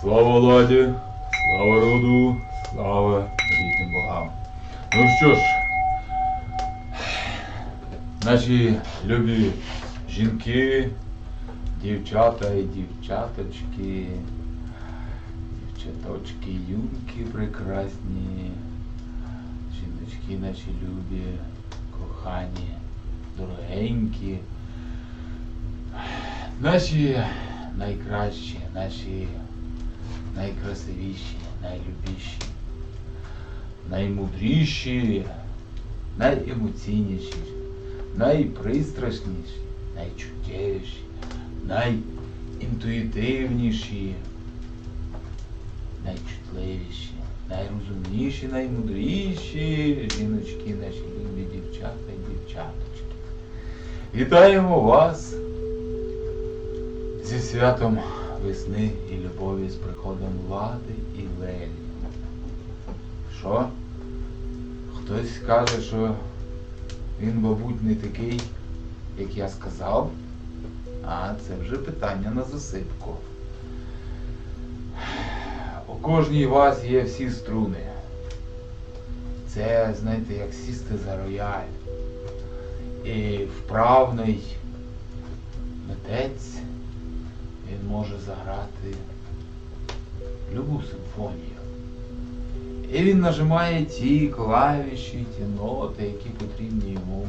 Слава ладі, слава роду, слава рідним богам. Ну що ж, наші любі жінки, дівчата і дівчаточки, дівчаточки, юнки прекрасні, жіночки наші любі, кохані, дорогенькі, наші найкращі, наші найкрасивіші, найлюбіші, наймудріші, найемоційніші, найпристрасніші, найчуттєвіші, найінтуїтивніші, найчутливіші, найрозумніші, наймудріші жіночки, наші любі дівчата і дівчаточки. Вітаємо вас зі святом весни і любові з приходом влади і лелі. Що? Хтось скаже, що він, мабуть, не такий, як я сказав. А це вже питання на засипку. У кожній вас є всі струни. Це, знаєте, як сісти за рояль. І вправний митець може заграти любу симфонію. І він нажимає ті клавіші, ті ноти, які потрібні йому,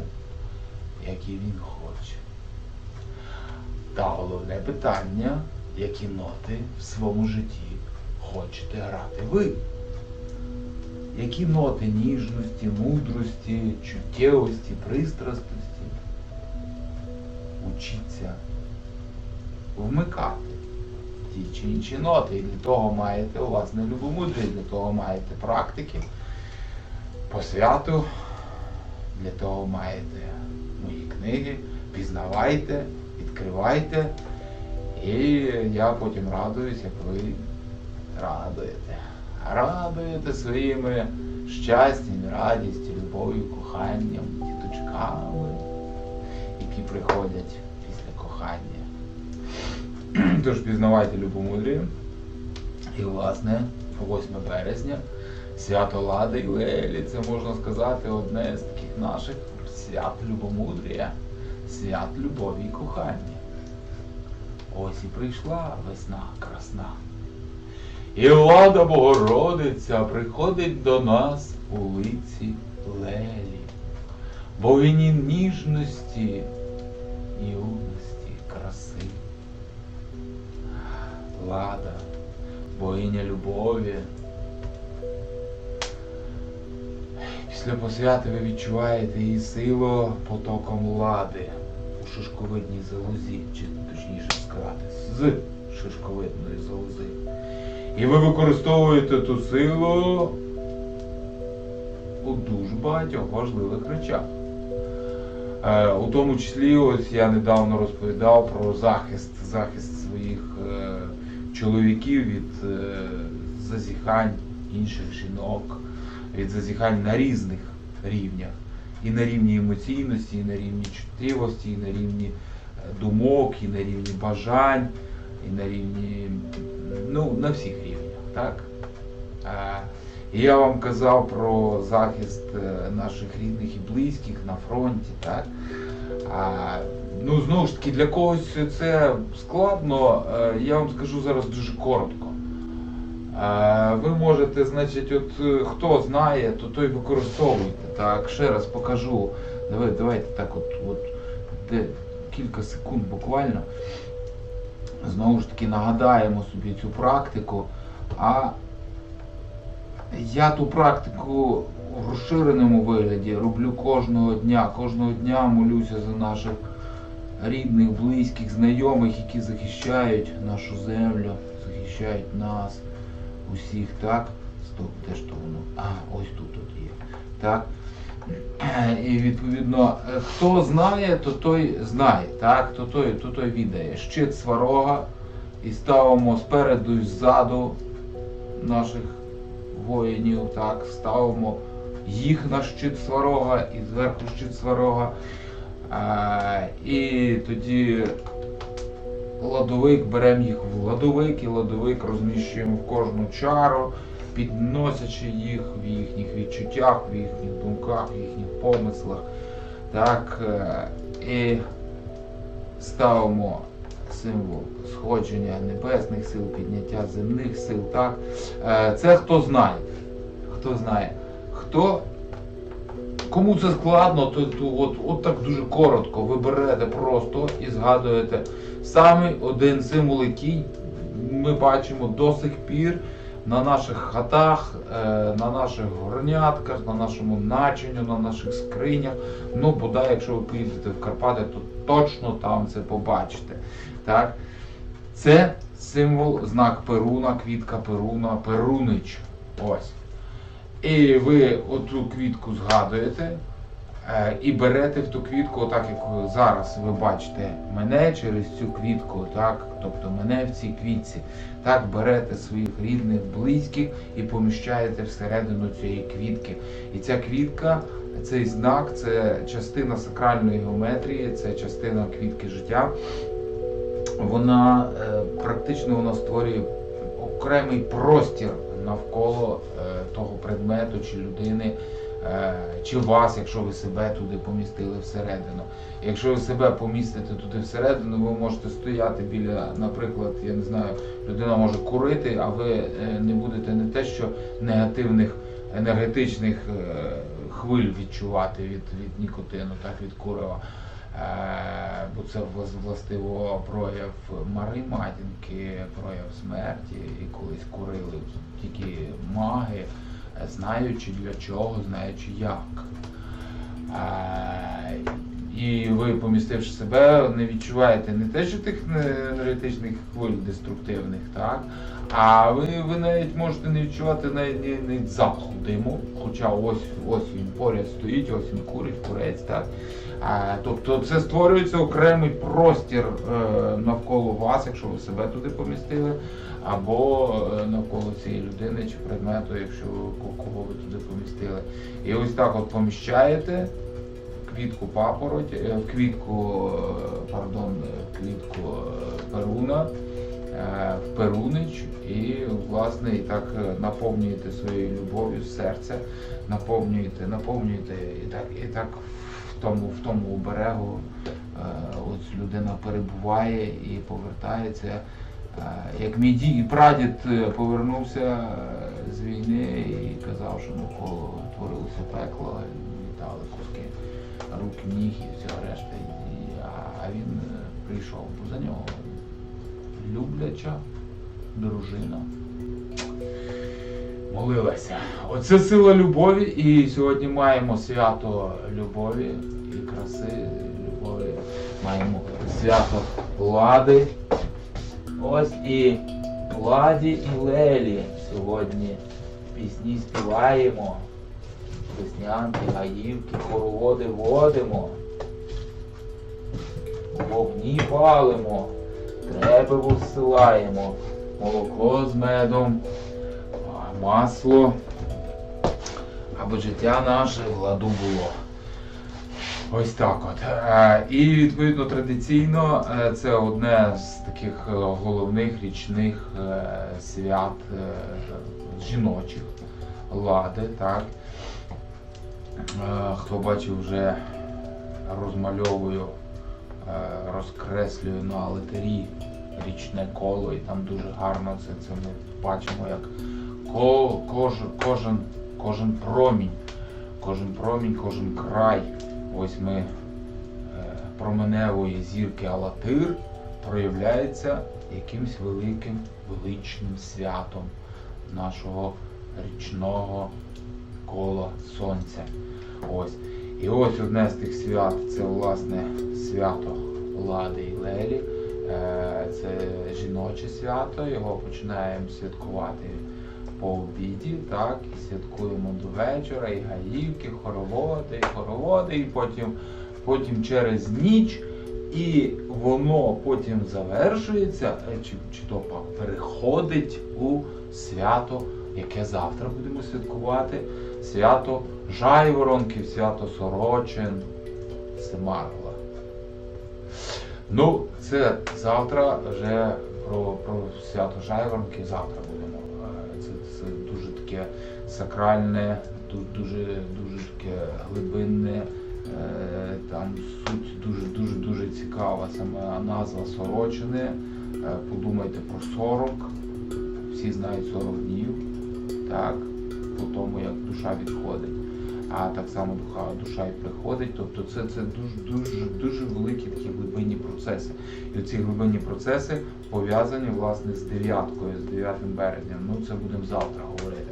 які він хоче. Та головне питання, які ноти в своєму житті хочете грати ви. Які ноти ніжності, мудрості, чуттєвості, пристрастості. Учіться вмикати ті чи інші ноти. І для того маєте у вас не любомудрі, для того маєте практики, посвяту, для того маєте мої книги, пізнавайте, відкривайте. І я потім радуюсь, як ви радуєте. Радуєте своїми щастям, радістю, любов'ю, коханням, діточками, які приходять після кохання. Тож пізнавайте любомудрію. І, власне, 8 березня, свято Лади і Лелі, це можна сказати одне з таких наших свят любомудрія, свят любові і кохання. Ось і прийшла весна красна. І влада Богородиця приходить до нас у лиці Лелі, бо богині ніжності, юності, краси. Лада, богиня любові. Після посвяти ви відчуваєте її силу потоком лади у шишковидній залозі, чи точніше сказати, з шишковидної залози. І ви використовуєте ту силу у дуже багатьох важливих речах. Е, у тому числі, ось я недавно розповідав про захист, захист своїх е, чоловіків від е, зазіхань інших жінок, від зазіхань на різних рівнях. І на рівні емоційності, і на рівні чуттєвості, і на рівні е, думок, і на рівні бажань, і на рівні, ну, на всіх рівнях, так? Я вам казав про захист е, наших рідних і близьких на фронті, так? А, ну, знову ж таки, для когось це складно. Е, Я вам скажу зараз дуже коротко. Е, Ви можете, значить, от хто знає, то той використовуйте. Так, ще раз покажу. Давай, давайте так, от, от де кілька секунд буквально. Знову ж таки нагадаємо собі цю практику. А я ту практику в розширеному вигляді роблю кожного дня. Кожного дня молюся за наших рідних, близьких, знайомих, які захищають нашу землю, захищають нас, усіх, так? Стоп, де ж то воно? А, ось тут от є. Так. І відповідно, е, хто знає, то той знає, так? То той, то той відає. Щит сварога і ставимо спереду і ззаду наших воїнів, так, ставимо їх на щит сварога і зверху щит сварога. А, і тоді ладовик, беремо їх в ладовик і ладовик розміщуємо в кожну чару, підносячи їх в їхніх відчуттях, в їхніх думках, в їхніх помислах. Так, е, і ставимо символ сходження небесних сил, підняття земних сил. Так? Е, Це хто знає. Хто знає. Хто Кому це складно, то, то от, от так дуже коротко. Ви берете просто і згадуєте саме один символ, який ми бачимо до сих пір на наших хатах, е, на наших горнятках, на нашому начиню, на наших скринях. Ну, бодай, якщо ви поїдете в Карпати, то точно там це побачите. Так? Це символ, знак Перуна, квітка Перуна, Перунич. Ось. І ви оту квітку згадуєте і берете в ту квітку, отак як зараз ви бачите мене через цю квітку, так, тобто мене в цій квітці. Так берете своїх рідних, близьких і поміщаєте всередину цієї квітки. І ця квітка, цей знак це частина сакральної геометрії, це частина квітки життя. Вона е, практично вона створює окремий простір навколо е, того предмету чи людини, е, чи вас, якщо ви себе туди помістили всередину. Якщо ви себе помістите туди всередину, ви можете стояти біля, наприклад, я не знаю, людина може курити, а ви е, не будете не те, що негативних енергетичних е, хвиль відчувати від, від нікотину, так від курива. Е, бо це влас- властиво прояв мари матінки, прояв смерті, і колись курили тільки маги, е, знаючи для чого, знаючи як. Е, І ви, помістивши себе, не відчуваєте не те, що тих енергетичних хвиль деструктивних, так? А ви, ви навіть можете не відчувати навіть, навіть, навіть запаху диму, хоча ось, ось він поряд стоїть, ось він курить, курець, так? Тобто це створюється окремий простір е, навколо вас, якщо ви себе туди помістили, або е, навколо цієї людини чи предмету, якщо кого ви туди помістили. І ось так от поміщаєте квітку папороть, е, квітку, пардон, квітку перуна в перунич і власне і так наповнюєте своєю любов'ю серця, наповнюєте, наповнюєте і так, і так в тому, в тому оберегу е, ось людина перебуває і повертається. Е, Як мій дід і прадід е, повернувся е, з війни і казав, що навколо творилося пекло, літали куски рук, ніг і всього решта. І- А він е, прийшов, бо за нього любляча дружина молилася. Оце сила любові, і сьогодні маємо свято любові і краси, любові. Маємо свято лади. Ось і ладі і лелі сьогодні пісні співаємо. Веснянки, гаївки, хороводи водимо. Вогні палимо, трепи зсилаємо, молоко з медом, масло, аби життя наше в ладу було. Ось так от. Е, І відповідно традиційно е, це одне з таких е, головних річних свят жіночих лади, так. Хто бачив вже розмальовую, розкреслюю на литері річне коло, і там дуже гарно це, це ми бачимо, як ко, кож, кожен, кожен промінь, кожен промінь, кожен край. Ось ми е, променевої зірки Алатир проявляється якимсь великим величним святом нашого річного кола сонця. Ось. І ось одне з тих свят це власне свято Лади і Лелі. Е, Це жіноче свято, його починаємо святкувати по обіді, так, і святкуємо до вечора, і гаївки, хороводи, і хороводи, і потім, потім через ніч, і воно потім завершується, е, чи, чи то переходить у свято, яке завтра будемо святкувати, свято Жайворонків, свято Сорочин, Семарла. Ну, це завтра вже про, про свято Жайворонки завтра будемо. Таке сакральне, ду- дуже, дуже таке глибинне. е, Там суть дуже дуже дуже цікава. Саме назва Сорочини. Е, Подумайте про 40. Всі знають 40 днів. Так, по тому як душа відходить. А так само душа, душа і приходить. Тобто це, це дуже, дуже, дуже великі такі глибинні процеси. І ці глибинні процеси пов'язані власне з дев'яткою, з 9 березням. Ну це будемо завтра говорити.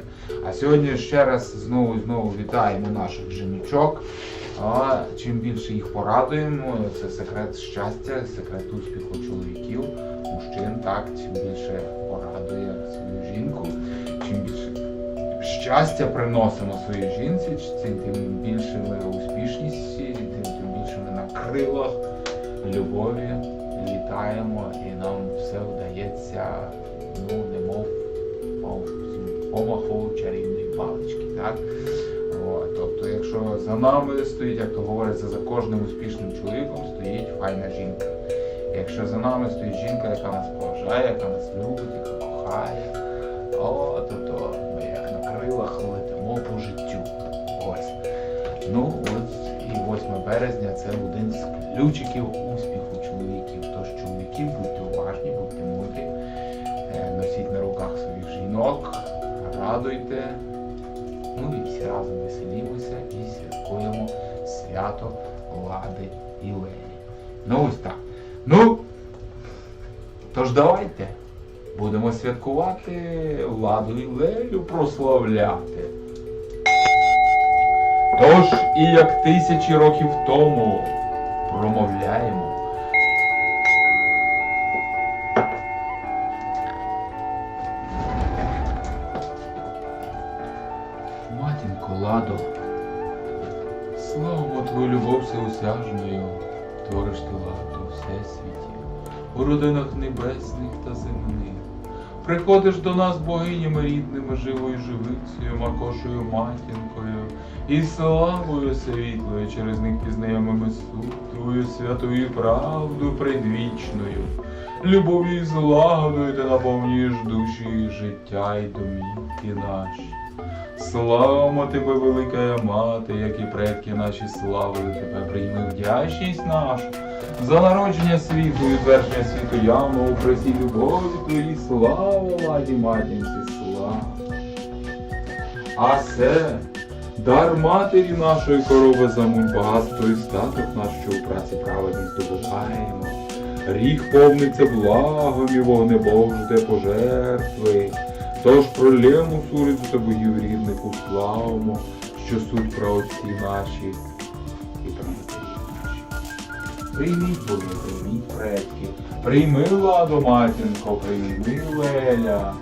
А сьогодні ще раз знову і знову вітаємо наших жіночок. Чим більше їх порадуємо, це секрет щастя, секрет успіху чоловіків, мужчин, так, чим більше порадує свою жінку, чим більше щастя приносимо своїй жінці, тим, більше ми успішністі, тим, більше ми на крилах любові літаємо і нам все вдається, ну, немов мов помаху чарівної палички. Так? От, тобто, якщо за нами стоїть, як то говориться, за кожним успішним чоловіком стоїть файна жінка. Якщо за нами стоїть жінка, яка нас поважає, яка нас любить, яка кохає, о, то, то ми як на крилах летимо по життю. Ось. Ну, ось і 8 березня це один з ключиків радуйте. Ну і всі разом веселімося і святкуємо свято Лади і Лелі. Ну ось так. Ну, тож давайте будемо святкувати Ладу і Лелю прославляти. Тож і як тисячі років тому промовляємо. Матінко Ладо, славимо твою любов всеосяжною, твориш ти ладу всесвіті, у родинах небесних та земних. Приходиш до нас богинями рідними, живою живицею, макошою матінкою і славою світлою, через них пізнаємо ми суть твою святую правду предвічною. Любов'ю і злагодою ти наповнюєш душі, життя і домівки наші. Славимо тебе, велика мати, як і предки наші славили тебе, прийми вдячність нашу за народження світу і твердження світу явно у пресій любові твої слава ладі матінці, слава. А це дар матері нашої корови замуль багатство і статок наш, що у праці праведні здобуваємо. Рік повниться благом і вогнебог жде пожертви. Тож пролємо сурицю та богів рідних уславимо, що суть про отці наші. І про наші. Прийміть, Боги, прийміть предки, прийми ладу, матінко, прийми Леля,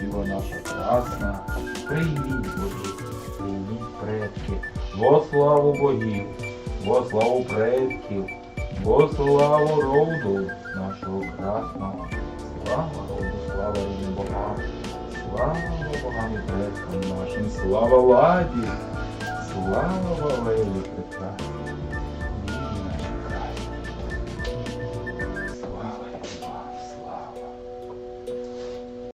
діва наша красна, прийміть, Боги, прийміть предки, во славу богів, во славу предків, во славу роду нашого красного, слава роду, слава рідним богам, слава богам предкам нашим, слава ладі, слава Валерію прекрасній.